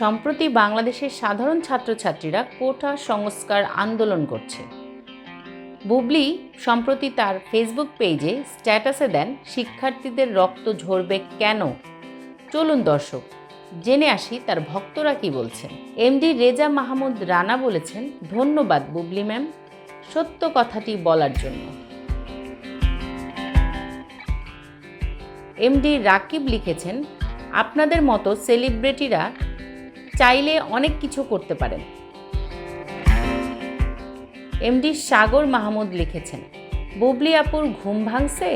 সম্প্রতি বাংলাদেশের সাধারণ ছাত্রছাত্রীরা কোটা সংস্কার আন্দোলন করছে। বুবলি সম্প্রতি তার ফেসবুক পেজে স্ট্যাটাসে দেন, শিক্ষার্থীদের রক্ত ঝরবে কেন? চলুন দর্শক, জেনে আসি তার ভক্তরা কি বলছেন। এমডি রেজা মাহমুদ রানা বলেছেন, ধন্যবাদ বুবলি ম্যাম সত্য কথাটি বলার জন্য। এমডি রাকিব লিখেছেন, আপনাদের মতো সেলিব্রিটিরা চাইলে অনেক কিছু করতে পারেন। এমডি সাগর মাহমুদ লিখেছেন, বুবলি আপুর ঘুম ভাঙছে?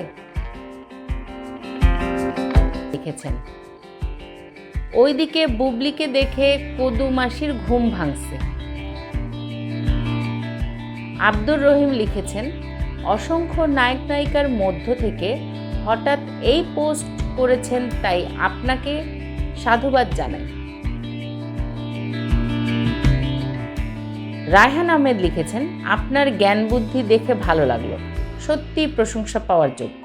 লিখেছেন, ওইদিকে বুবলিকে দেখে কদু মাসির ঘুম ভাঙছে। আব্দুর রহিম লিখেছেন, অসংখ্য নায়ক নায়িকার মধ্য থেকে হঠাৎ এই পোস্ট করেছেন তাই আপনাকে সাধুবাদ জানাই। রায়হান আহমেদ লিখেছেন আপনার জ্ঞান বুদ্ধি দেখে ভালো লাগল। সত্যি প্রশংসা পাওয়ার যোগ্য।